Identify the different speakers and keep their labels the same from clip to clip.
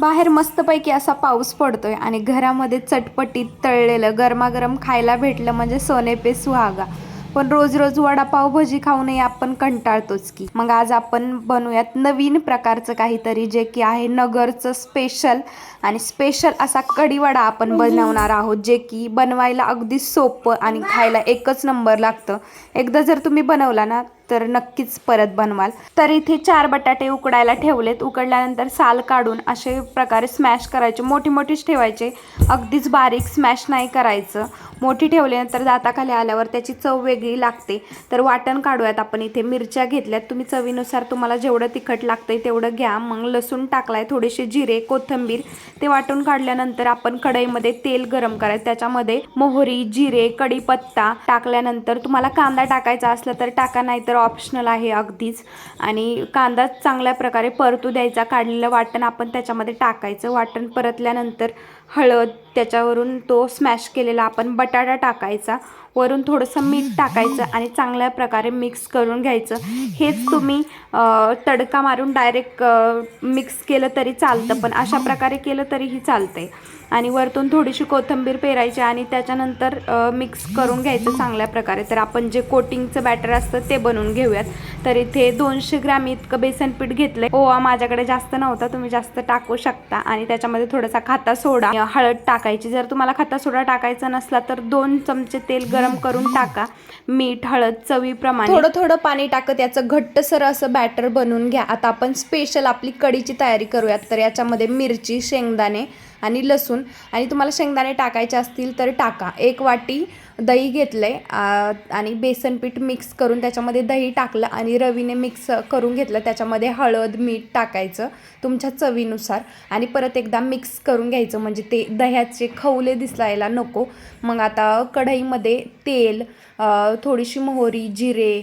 Speaker 1: बाहेर मस्तपैकी असा पाऊस पडतोय आणि घरामध्ये चटपटीत तळलेलं गरमागरम खायला भेटलं म्हणजे सोने पे सुहागा. पण रोज रोज वडापाव भजी खाऊनही आपण कंटाळतोच की. मग आज आपण बनवूयात नवीन प्रकारचं काहीतरी जे की आहे नगरचं स्पेशल. आणि स्पेशल असा कढीवडा आपण बनवणार आहोत जे की बनवायला अगदी सोपं आणि खायला एकच नंबर लागतं. एकदा जर तुम्ही बनवला ना तर नक्कीच परत बनवाल. तर इथे चार बटाटे उकडायला ठेवलेत. उकडल्यानंतर साल काढून असे प्रकारे स्मॅश करायचे. मोठी मोठीच ठेवायचे. अगदीच बारीक स्मॅश नाही करायचं. मोठी ठेवल्यानंतर दाताखाली आल्यावर त्याची चव वेगळी लागते. तर वाटण काढूयात आपण इथे. मिरच्या घेतल्यात. तुम्ही चवीनुसार तुम्हाला जेवढं तिखट लागतंय तेवढं घ्या. मग लसूण टाकलाय थोडेसे जिरे कोथिंबीर ते वाटून काढल्यानंतर आपण कढईमध्ये तेल गरम करायचं. त्याच्यामध्ये मोहरी जिरे कढीपत्ता टाकल्यानंतर तुम्हाला कांदा टाकायचा असला तर टाका नाहीतर ऑप्शनल आहे अगदीच. आणि कांदा चांगल्या प्रकारे परतू द्यायचा. काढलेलं वाटण आपण त्याच्यामध्ये टाकायचं. वाटण परतल्यानंतर हळद त्याच्यावरून तो स्मॅश केलेला आपण बटाटा टाकायचा वरून थोडंसं मीठ टाकायचं आणि चांगल्या प्रकारे मिक्स करून घ्यायचं. हेच तुम्ही तडका मारून डायरेक्ट मिक्स केलं तरी चालतं पण अशा प्रकारे केलं तरीही चालतंय. आणि वरतून थोडीशी कोथिंबीर पेरायची आणि त्याच्यानंतर मिक्स करून घ्यायचं चांगल्या प्रकारे. तर आपण जे कोटिंगचं बॅटर असतं ते बनवून घेऊयात. तर इथे दोनशे ग्रॅम इतकं बेसन पीठ घेतलंय. ओवा माझ्याकडे जास्त नव्हता तुम्ही जास्त टाकू शकता आणि त्याच्यामध्ये थोडासा खाता सोडा. हळद टाकायची. जर तुम्हाला खता सोडा टाकायचा नसला तर दोन चमचे तेल गरम करून टाका. मीठ हळद चवीप्रमाणे. थोडं थोडं पाणी टाकत याचं घट्टसर असं बॅटर बनवून घ्या. आता आपण स्पेशल आपली कढीची तयारी करूयात. तर याच्यामध्ये मिरची शेंगदाणे आणि लसूण. आणि तुम्हाला शेंगदाणे टाकायचे असतील तर टाका. एक वाटी दही घेतलं आहे आणि बेसनपीठ मिक्स करून त्याच्यामध्ये दही टाकलं आणि रवीने मिक्स करून घेतलं. त्याच्यामध्ये हळद मीठ टाकायचं तुमच्या चवीनुसार. आणि परत एकदा मिक्स करून घ्यायचं. म्हणजे ते दह्याचे खवले दिसायला नको. मग आता कढईमध्ये तेल थोडीशी मोहरी जिरे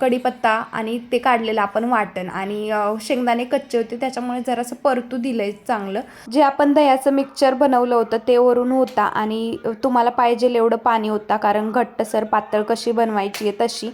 Speaker 1: कढीपत्ता आणि ते काढलेलं आपण वाटण. आणि शेंगदाणे कच्चे होते त्याच्यामुळे जरासं परतू दिलंय चांगलं. जे आपण दह्याचं मिक्सचर बनवलं होतं ते वरून होता आणि तुम्हाला पाहिजे एवढं पाणी होता कारण घट्टसर पातळ कशी बनवायची आहे तशी.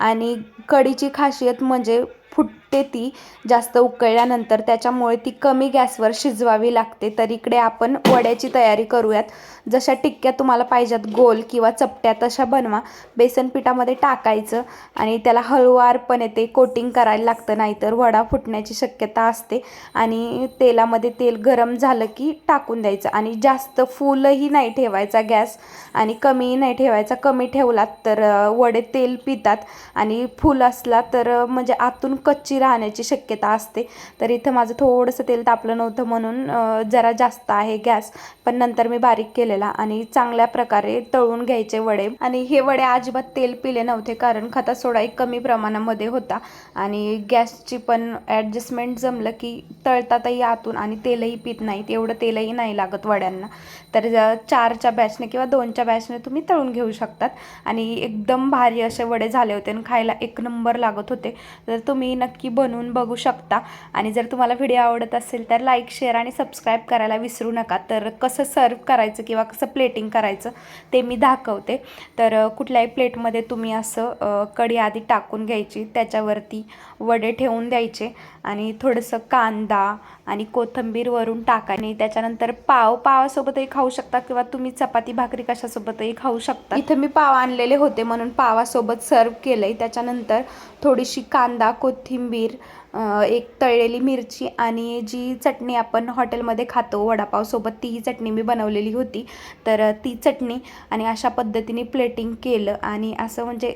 Speaker 1: आणि कढीची खासियत म्हणजे फुटते ती जास्त उकळल्यानंतर. त्याच्यामुळे ती कमी गॅसवर शिजवावी लागते. तर इकडे आपण वड्याची तयारी करूयात. जशा टिक्क्या तुम्हाला पाहिजेत गोल किंवा चपट्या तशा बनवा. बेसन पिठामध्ये टाकायचं आणि त्याला हळुवारपणे ते कोटिंग करायला लागतं नाहीतर वडा फुटण्याची शक्यता असते. आणि तेलामध्ये तेल गरम झालं की टाकून द्यायचं. आणि जास्त फुलही नाही ठेवायचा गॅस आणि कमीही नाही ठेवायचा. कमी ठेवलात तर वडे तेल पितात. आणि फुल असला तर म्हणजे आतून कच्ची राहण्याची शक्यता असते. तर इथं माझं थोडंसं तेल तापलं नव्हतं म्हणून जरा जास्त आहे गॅस. पण नंतर मी बारीक केलेला आणि चांगल्या प्रकारे तळून घ्यायचे वडे. आणि हे वडे अजिबात तेल पिले नव्हते कारण खता सोडा एक कमी प्रमाणामध्ये होता. आणि गॅसची पण ॲडजस्टमेंट जमलं की तळतातही आतून आणि तेलही पित नाहीत. एवढं तेलही नाही लागत वड्यांना. तर ज- चारच्या बॅचने किंवा दोनच्या बॅचने तुम्ही तळून घेऊ शकतात. आणि एकदम भारी असे वडे झाले होते आणि खायला एक नंबर लागत होते. तर तुम्ही नक्की बनवून बघू शकता. आणि जर तुम्हाला व्हिडिओ आवडत असेल तर लाईक शेअर आणि सबस्क्राईब करायला विसरू नका. तर कसं सर्व करायचं किंवा कसं प्लेटिंग करायचं ते मी दाखवते. तर कुठल्याही प्लेटमध्ये तुम्ही असं कढी आधी टाकून घ्यायची त्याच्यावरती वडे ठेवून द्यायचे आणि थोडंसं कांदा आणि कोथंबीर वरून टाका आणि त्याच्यानंतर पाव पावासोबतही खाऊ शकता किंवा तुम्ही चपाती भाकरी कशासोबतही खाऊ शकता. इथं मी पाव आणलेले होते म्हणून पावासोबत सर्व केलंय. त्याच्यानंतर थोडीशी कांदा कोथिंबीर एक तळलेली मिरची आणि जी चटणी आपण हॉटेलमध्ये खातो वडापावसोबत तीही चटणी मी बनवलेली होती. तर ती चटणी आणि अशा पद्धतीने प्लेटिंग केलं आणि असं म्हणजे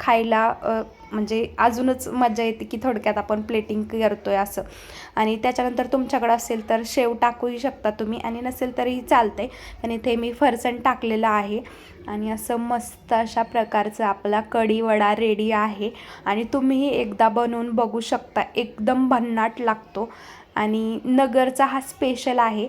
Speaker 1: खायला म्हणजे अजूनच मजा येते की थोडक्यात आपण प्लेटिंग करतो आहे असं. आणि त्याच्यानंतर तुमच्याकडं असेल तर शेव टाकूही शकता तुम्ही आणि नसेल तरीही आहे आणि इथे मी फरसण टाकलेलं आहे आणि असं मस्त अशा प्रकारचं आपला कढीवडा रेडी आहे आणि तुम्हीही एकदा बनवून बघू शकता एकदम भन्नाट लागतो. आणि नगरचा हा स्पेशल आहे.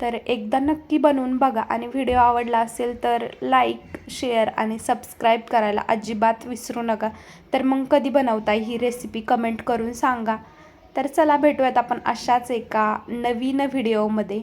Speaker 1: तर एकदा नक्की बनवून बघा. आणि व्हिडिओ आवडला असेल तर लाईक शेअर आणि सबस्क्राईब करायला अजिबात विसरू नका. तर मग कधी बनवताय ही रेसिपी कमेंट करून सांगा. तर चला भेटूयात आपण अशाच एका नवीन व्हिडिओमध्ये